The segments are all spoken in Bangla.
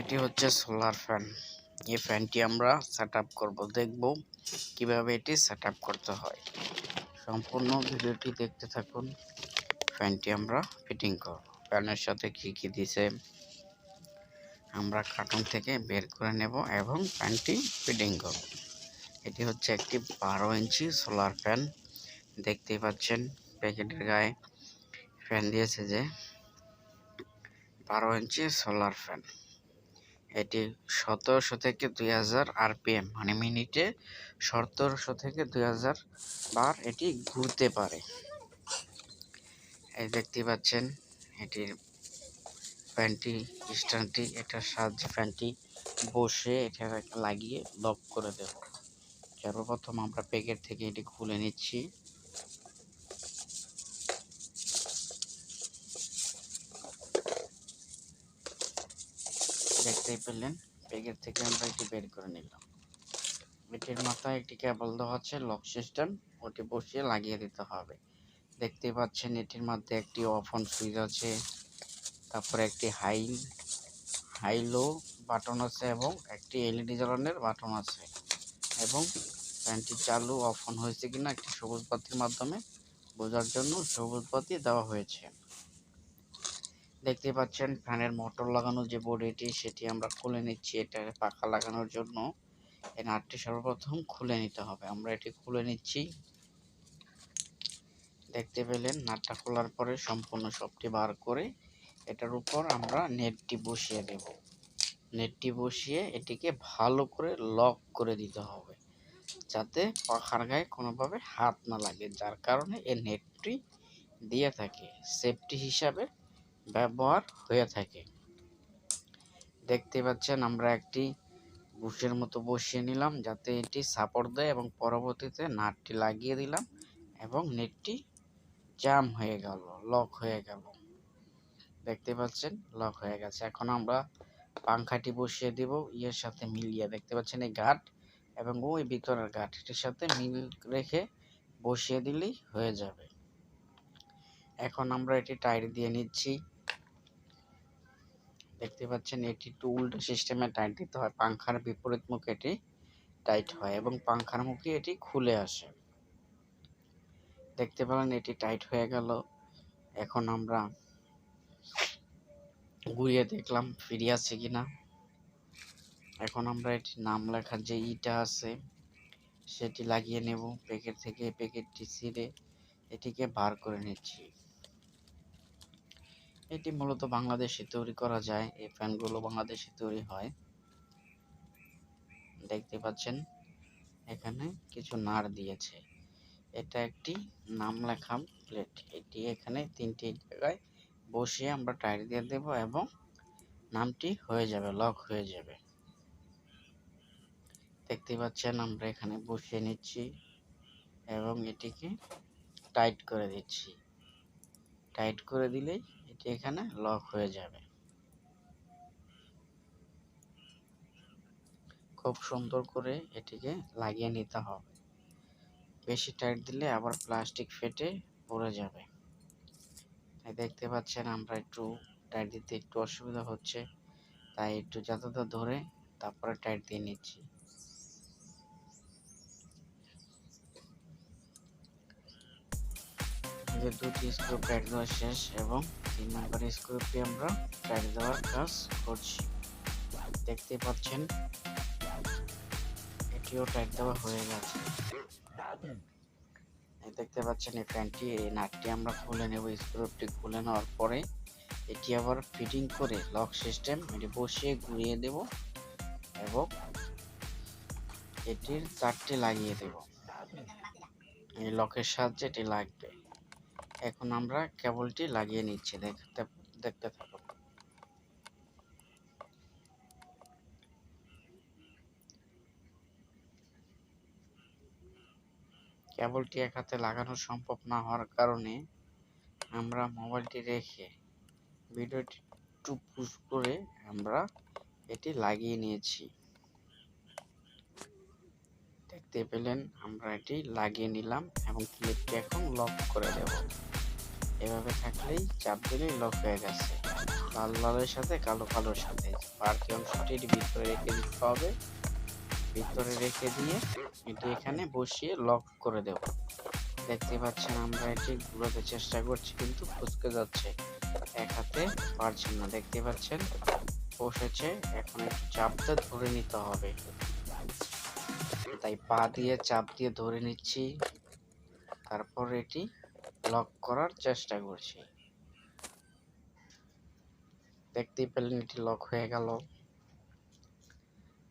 এটি হচ্ছে সোলার ফ্যান এই ফ্যানটি আমরা সেট আপ করব, দেখব কীভাবে এটি সেট আপ করতে হয়। সম্পূর্ণ ভিডিওটি দেখতে থাকুন। ফ্যানটি আমরা ফিটিং করব। ফ্যানের সাথে কি কি দিছে, আমরা কার্টুন থেকে বের করে নেব এবং ফ্যানটি ফিটিং করব। এটি হচ্ছে একটি বারো ইঞ্চি সোলার ফ্যান দেখতেই পাচ্ছেন প্যাকেটের গায়ে ফ্যান দিয়েছে যে বারো ইঞ্চি সোলার ফ্যান এটি সতেরোশো থেকে দুই হাজার আরপিএম মানে মিনিটে সতেরোশো থেকে দুই হাজার বার এটি ঘুরতে পারে। এই দেখতে পাচ্ছেন, এটির ফ্যানটি, স্ট্যান্ডটি, এটার সাহায্যে ফ্যানটি বসে এটা লাগিয়ে লক করে দেব। সর্বপ্রথম আমরা প্যাকেট থেকে এটি খুলে নিচ্ছি। দেখতেই পেলেন। প্যাকেট থেকে আমরা এটি বের করে নিলাম। এটির মাথায় একটি কেবল দেওয়া আছে লক সিস্টেম ওটি বসিয়ে লাগিয়ে দিতে হবে। দেখতে পাচ্ছেন এটির মধ্যে একটি অফ অন সুইচ আছে, তারপরে একটি হাই হাই লো বাটন আছে এবং একটি এলইডি জ্বালানোর বাটন আছে। এবং ফ্যানটি চালু অফ অন হয়েছে কিনা একটি সবুজ বাতির মাধ্যমে বোঝার জন্য সবুজ বাতি দেওয়া হয়েছে। দেখতে পাচ্ছেন, ফ্যানের মোটর লাগানো যে বডিটি, সেটি আমরা খুলে নিচ্ছি এটা পাখা লাগানোর জন্য। এই নাটটি সর্বপ্রথম খুলে নিতে হবে। আমরা এটি খুলে নিচ্ছি। দেখতে পেলেন, নাটটা খোলার পরে সম্পূর্ণ সবটি বার করে এটার উপর আমরা নেটটি বসিয়ে দেব। নেটটি বসিয়ে এটিকে ভালো করে লক করে দিতে হবে, যাতে পাখার গায়ে কোনোভাবে হাত না লাগে, যার কারণে এই নেটটি দিয়ে থাকে। সেফটি হিসাবে ব্যবহার হয়ে থাকে। দেখতে পাচ্ছেন আমরা একটি বুশের মতো বসিয়ে নিলাম, যাতে এটি সাপোর্ট দেয় এবং পরবর্তীতে নাটটি লাগিয়ে দিলাম এবং নেটটি জাম হয়ে গেল, লক হয়ে গেল। দেখতে পাচ্ছেন, লক হয়ে গেছে। এখন আমরা পাংখাটি বসিয়ে দিব, ইয়ের সাথে মিলিয়ে। দেখতে পাচ্ছেন এই গাঠ এবং ওই ভিতরের গাঠ এটির সাথে মিল রেখে বসিয়ে দিলেই হয়ে যাবে। এখন আমরা এটি টাইট দিয়ে নিচ্ছি। দেখতে পাচ্ছেন, এটি একটু উল্টো সিস্টেমে টাইট দিতে হয়। পাংখার বিপরীত মুখে এটি টাইট হয় এবং পাংখার মুখে এটি খুলে আসে। দেখতে পেলেন, এটি টাইট হয়ে গেল। এখন আমরা ঘুরিয়ে দেখলাম, ফিরে আছে কিনা। এখন আমরা এটি নাম লেখার যে ইটা আছে, সেটি লাগিয়ে নেব। প্যাকেট থেকে প্যাকেটটি ছিঁড়ে এটিকে বার করে নিচ্ছি। এটি মূলত বাংলাদেশে তৈরি করা যায়। এই ফ্যানগুলো বাংলাদেশে তৈরি হয়। দেখতে পাচ্ছেন, এখানে কিছু নার দিয়েছে। এটা একটি নাম লেখা প্লেট। এটি এখানে তিনটি জায়গায় বসিয়ে আমরা টাইট দিয়ে দেব এবং নামটি হয়ে যাবে, লক হয়ে যাবে। দেখতে পাচ্ছেন, আমরা এখানে বসিয়ে নিচ্ছি এবং এটিকে টাইট করে দিচ্ছি। টাইট করে দিলেই এটি এখানে লক হয়ে যাবে। খুব সুন্দর করে এটিকে লাগিয়ে নিতে হবে। বেশি টাইট দিলে আবার প্লাস্টিক ফেটে পড়ে যাবে। তাই দেখতে পাচ্ছেন আমরা একটু টাইট দিতে একটু অসুবিধা হচ্ছে। তাই একটু যতটা ধরে তারপরে টাইট দিয়ে নিচ্ছি। যে দুটি স্ক্রু টাইট দেওয়া শেষ এবং তিন নম্বর স্ক্রুটি আমরা টাইট দেওয়ার কাজ করছি। দেখতে পাচ্ছেন, এটিও টাইট দেওয়া হয়ে গেছে। দেখতে পাচ্ছেন, এই ফ্যানটি এই নাটটি আমরা খুলে নেব। স্ক্রুপটি খুলে নেওয়ার পরে এটি আবার ফিটিং করে লক সিস্টেম এটি বসিয়ে ঘুরিয়ে দেব এবং এটির চারটি লাগিয়ে দেব। এই লকের সাহায্যে এটি লাগবে। এখন আমরা কেবলটি লাগিয়ে নিচ্ছি। দেখতে দেখতে থাকুন কেবলটি এক হাতে লাগানো সম্ভব না হওয়ার কারণে আমরা মোবাইলটি রেখে ভিডিওটি একটু পুশ করে আমরা এটি লাগিয়ে নিয়েছি। দেখতে পেলেন, আমরা এটি লাগিয়ে নিলাম এবং ক্লিপটি এখন লক করে দেব। এভাবে থাকলেই চাপ দিলেই লক হয়ে গেছে। লাল লালের সাথে কালো কালোর সাথে। বাকি অংশটি ভিতরে রেখে দিতে হবে। ভিতরে রেখে দিয়ে এটি এখানে বসিয়ে লক করে দেব। দেখতে পাচ্ছেন, আমরা এটি ঘুরাতে চেষ্টা করছি, কিন্তু ফুসকে যাচ্ছে। এক হাতে পারছেন না, দেখতে পাচ্ছেন? বসেছে, এখন একটু চাপ দিয়ে ধরে নিতে হবে। তাই পা দিয়ে চাপ দিয়ে ধরে নিচ্ছি। তারপর এটি লক করার চেষ্টা করছি। দেখতেই পেলেন এটি লক হয়ে গেল।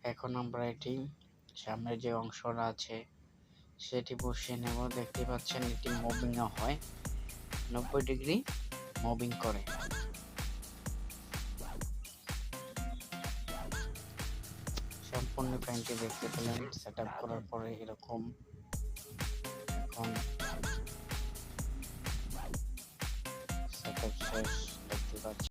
এখন আমরা এটি সামনের যে অংশটা আছে, সেটি বসিয়ে নেব। দেখতে পাচ্ছেন এটি মুভিংও হয়। নব্বই ডিগ্রি মুভিং করে। সম্পূর্ণ প্যান্টটি দেখতে পেলেন সেট করার পরে এরকম এখন সেট শেষ দেখতে পাচ্ছেন